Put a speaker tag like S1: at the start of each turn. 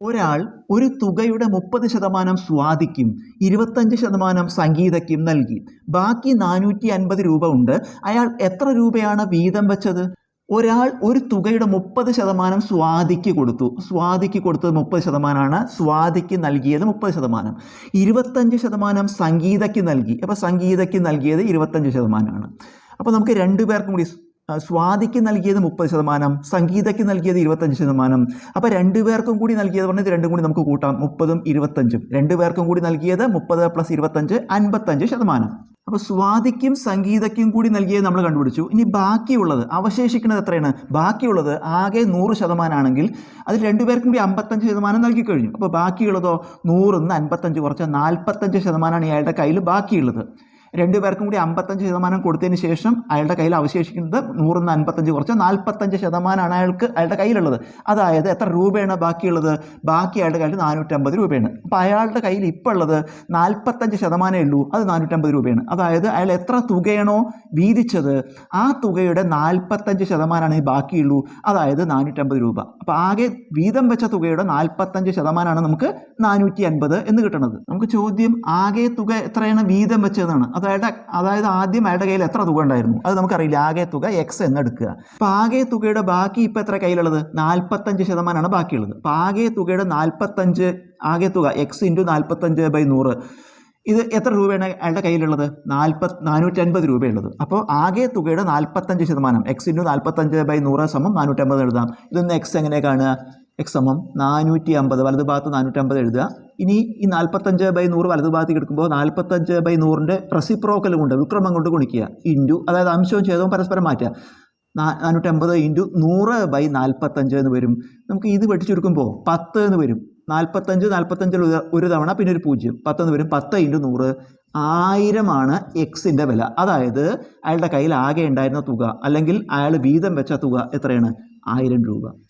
S1: ഒരാൾ ഒരു തുകയുടെ മുപ്പത് ശതമാനം സ്വാതിക്കും ഇരുപത്തഞ്ച് ശതമാനം സംഗീതയ്ക്കും നൽകി. ബാക്കി നാനൂറ്റി അൻപത് രൂപ ഉണ്ട്. അയാൾ എത്ര രൂപയാണ് വീതം വെച്ചത്? ഒരാൾ ഒരു തുകയുടെ മുപ്പത് ശതമാനം സ്വാതിക്ക് കൊടുത്തു. സ്വാതിക്ക് കൊടുത്തത് മുപ്പത് ശതമാനമാണ് സ്വാതിക്ക് നൽകിയത് മുപ്പത് ശതമാനം. ഇരുപത്തഞ്ച് ശതമാനം സംഗീതയ്ക്ക് നൽകി. അപ്പോൾ സംഗീതയ്ക്ക് നൽകിയത് ഇരുപത്തഞ്ച് ശതമാനമാണ് അപ്പോൾ നമുക്ക് രണ്ടു പേർക്കും കൂടി സ്വാതിക്ക് നൽകിയത് മുപ്പത് ശതമാനം സംഗീതയ്ക്ക് നൽകിയത് ഇരുപത്തഞ്ച് ശതമാനം. അപ്പോൾ രണ്ടു പേർക്കും കൂടി നൽകിയത് പറഞ്ഞത് രണ്ടും കൂടി നമുക്ക് കൂട്ടാം. മുപ്പതും ഇരുപത്തഞ്ചും. രണ്ടു പേർക്കും കൂടി നൽകിയത് മുപ്പത് പ്ലസ് ഇരുപത്തഞ്ച് അൻപത്തഞ്ച് ശതമാനം. അപ്പോൾ സ്വാതിക്കും സംഗീതയ്ക്കും കൂടി നൽകിയത് നമ്മൾ കണ്ടുപിടിച്ചു. ഇനി ബാക്കിയുള്ളത് അവശേഷിക്കുന്നത് എത്രയാണ്? ബാക്കിയുള്ളത് ആകെ നൂറ് ശതമാനമാണെങ്കിൽ അതിൽ രണ്ടുപേർക്കും കൂടി അമ്പത്തഞ്ച് ശതമാനം നൽകി കഴിഞ്ഞു. അപ്പോൾ ബാക്കിയുള്ളതോ നൂറിൽ നിന്ന് അൻപത്തഞ്ച് കുറച്ച് നാൽപ്പത്തഞ്ച് ശതമാനമാണ് ഇയാളുടെ കയ്യിൽ ബാക്കിയുള്ളത്. രണ്ടുപേർക്കും കൂടി അമ്പത്തഞ്ച് ശതമാനം കൊടുത്തതിന് ശേഷം അയാളുടെ കയ്യിൽ അവശേഷിക്കുന്നത് നൂറിൽ നിന്ന് അൻപത്തഞ്ച് കുറച്ച് നാൽപ്പത്തഞ്ച് ശതമാനമാണ് അയാൾക്ക് അയാളുടെ കയ്യിലുള്ളത്. അതായത് എത്ര രൂപയാണ് ബാക്കിയുള്ളത്? ബാക്കി അയാളുടെ കയ്യിൽ നാനൂറ്റമ്പത് രൂപയാണ്. അപ്പോൾ അയാളുടെ കയ്യിൽ ഇപ്പോൾ ഉള്ളത് നാൽപ്പത്തഞ്ച് ശതമാനമേ ഉള്ളൂ അത് നാനൂറ്റമ്പത് രൂപയാണ്. അതായത് അയാൾ എത്ര തുകയാണോ വീതിച്ചത് ആ തുകയുടെ നാൽപ്പത്തഞ്ച് ശതമാനമാണ് ഈ ബാക്കിയുള്ളൂ അതായത് നാനൂറ്റമ്പത് രൂപ. അപ്പോൾ ആകെ വീതം വെച്ച തുകയുടെ നാൽപ്പത്തഞ്ച് ശതമാനമാണ് നമുക്ക് നാനൂറ്റി അൻപത് എന്ന് കിട്ടുന്നത് നമുക്ക് ചോദ്യം ആകെ തുക എത്രയാണ് വീതം വെച്ചതെന്നാണ്. അതായത് അതായത് ആദ്യം അയാളുടെ കയ്യിൽ എത്ര തുക ഉണ്ടായിരുന്നു? അത് നമുക്കറിയില്ല. ആകെ തുക എക്സ് എന്ന് എടുക്കുക അപ്പോൾ ആകെ തുകയുടെ ബാക്കി ഇപ്പോൾ എത്ര കയ്യിലുള്ളത്? നാൽപ്പത്തഞ്ച് ശതമാനമാണ് ബാക്കിയുള്ളത്. അപ്പോൾ ആകെ തുകയുടെ നാൽപ്പത്തഞ്ച് ആകെ തുക എക്സ് ഇന്റു നാൽപ്പത്തഞ്ച് ബൈ നൂറ്. ഇത് എത്ര രൂപയാണ് അയാളുടെ കയ്യിലുള്ളത്? നാൽപ്പത് നാനൂറ്റൻപത് രൂപയുള്ളത്. അപ്പോൾ ആകെ തുകയുടെ നാൽപ്പത്തഞ്ച് ശതമാനം എക്സ് ഇന്റു നാൽപ്പത്തഞ്ച് ബൈ നൂറ് സമം നാനൂറ്റമ്പത് എഴുതാം. ഇതൊന്ന് എക്സ് എങ്ങനെ കാണുക? എക്സ് സമം നാനൂറ്റി അമ്പത് വലതുഭാഗത്ത് നാനൂറ്റമ്പത് എഴുതുക. ഇനി ഈ നാൽപ്പത്തഞ്ച് ബൈ നൂറ് വലതുഭാഗത്തേക്ക് എടുക്കുമ്പോൾ നാൽപ്പത്തഞ്ച് ബൈ നൂറിന്റെ റെസിപ്രോക്കൽ കൊണ്ട് വിക്രമം കൊണ്ട് ഗുണിക്കുക. ഇന്റു അതായത് അംശവും ഛേദവും പരസ്പരം മാറ്റുക. നാനൂറ്റമ്പത് ഇന്റു നൂറ് ബൈ നാൽപ്പത്തഞ്ച് എന്ന് വരും. നമുക്ക് ഇത് വെട്ടി ചുരുക്കുമ്പോൾ പത്ത് എന്ന് വരും. നാൽപ്പത്തഞ്ച് നാൽപ്പത്തഞ്ചിൽ ഒരു- തവണ പിന്നെ ഒരു പൂജ്യം. പത്ത് എന്ന് വരും. പത്ത് ഇന്റു നൂറ് ആയിരമാണ് എക്സിന്റെ വില. അതായത് അയാളുടെ കയ്യിൽ ആകെ ഉണ്ടായിരുന്ന തുക അല്ലെങ്കിൽ അയാൾ വീതം വെച്ച തുക എത്രയാണ്? ആയിരം രൂപ.